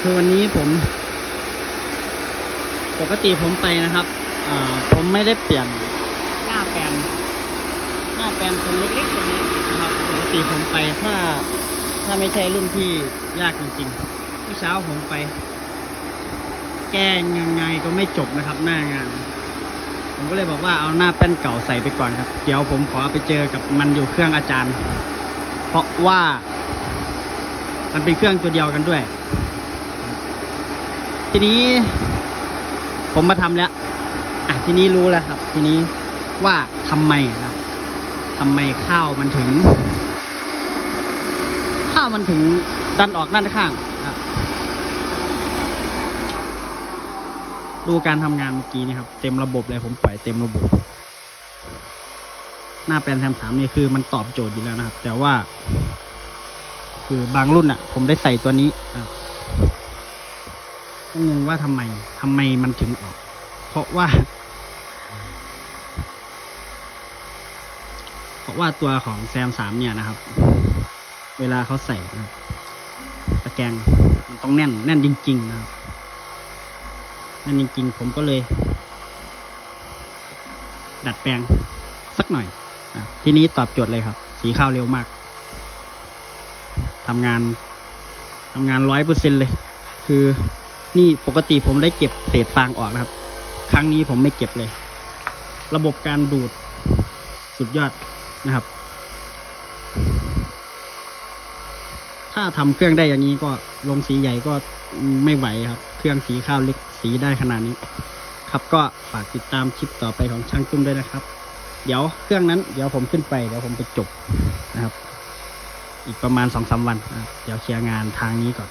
คือวันนี้ผม ปกติผมไปนะครับอ่าผมไม่ได้เปลี่ยนหน้าแปลนหน้าแปลนคนเล็กๆตัวนี้นะครับปกติผมไปถ้า ถ้าไม่ใช่รุ่นที่ยากจริงๆเมื่อเช้าผมไป แก้ยังไงก็ไม่จบนะครับ หน้างาน ผมก็เลยบอกว่าเอาหน้าแป้นเก่าใส่ไปก่อนครับ เดี๋ยวผมขอไปเจอกับมันอยู่เครื่องอาจารย์ เพราะว่า มันเป็นเครื่องตัวเดียวกันด้วย ทีนี้ ผมมาทำแล้วอะทีนี้รู้แล้วครับ ทีนี้ว่าทำไมครับทำไมข้าวมันถึง ข้าวมันถึงดันออกด้านข้างครับ ดูการทำงานเมื่อกี้นี่ครับ เต็มระบบเลยผมปล่อยเต็มระบบ หน้าแปลนแทมสามนี่คือมันตอบโจทย์อยู่แล้วนะครับ แต่ว่า คือบางรุ่นอะ ผมได้ใส่ตัวนี้อะ ก็งงว่าทำไมทำไมมันถึงออก เพราะว่า เพราะว่าตัวของแซมสามเนี่ยนะครับ เวลาเขาใส่นะตะแกรงมันต้องแน่น แน่นจริง ๆ นะครับแน่นจริง ๆ ผมก็เลย ดัดแปลงสักหน่อยอะทีนี้ตอบโจทย์เลยครับ สีข้าวเร็วมากทำงานทำงานร้อยเปอร์เซ็นเลย คือ นี่ปกติผมได้เก็บเศษฟางออกนะครับ ครั้งนี้ผมไม่เก็บเลย ระบบการดูดสุดยอดนะครับ ถ้าทำเครื่องได้อย่างนี้ก็ลงสีใหญ่ก็ไม่ไหวครับ เครื่องสีข้าวเล็กสีได้ขนาดนี้ ครับก็ฝากติดตามคลิปต่อไปของช่างตุ้มด้วยนะครับ เดี๋ยวเครื่องนั้นเดี๋ยวผมขึ้นไปเดี๋ยวผมไปจบนะครับ อีกประมาณสองสาวัน เดี๋ยวเคลียร์งานทางนี้ก่อน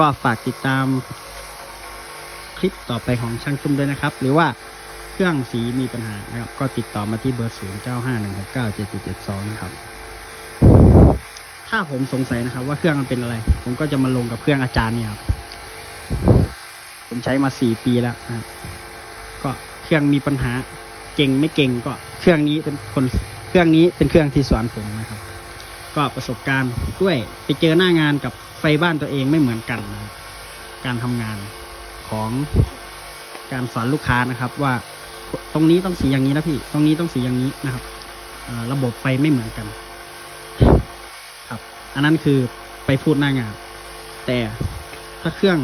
ก็ฝากติดตามคลิปต่อไปของช่างตุ้มด้วยนะครับ หรือว่าเครื่องสีมีปัญหานะครับก็ติดต่อมาที่เบอร์ศูนย์เก้าห้าหนึ่งหกเก้าเจ็ดเจ็ดสองนะครับ ถ้าผมสงสัยนะครับ ว่าเครื่องมันเป็นอะไร ผมก็จะมาลงกับเครื่องอาจารย์เนี่ยครับผมใช้มาสี่ปีแล้วนะครับก็เครื่องมีปัญหาเก่งไม่เก่งก็เครื่องนี้เป็นคนเครื่องนี้เป็นเครื่องที่สอนผมนะครับ ก็ประสบการณ์ด้วยไปเจอหน้างานกับ ไฟบ้านตัวเองไม่เหมือนกันนะครับการทำงานของการสอนลูกค้านะครับว่าตรงนี้ต้องสีอย่างนี้นะพี่ ตรงนี้ต้องสีอย่างนี้นะครับระบบไฟไม่เหมือนกัน ครับ อันนั้นคือไปพูดหน้างาน แต่ถ้าเครื่อง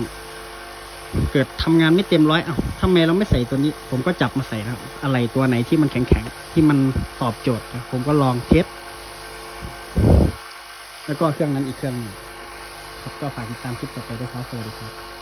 เกิดทำงานไม่เต็มร้อยเอ้าทำไมเราไม่ใส่ตัวนี้ ผมก็จับมาใส่นะอะไรตัวไหนที่มันแข็งๆที่มันตอบโจทย์ ผมก็ลองเทสแล้วก็เครื่องนั้นอีกเครื่องห นึงครับ ก็ฝากติดตามคลิปต่อไปด้วยครับสวัสดีครับ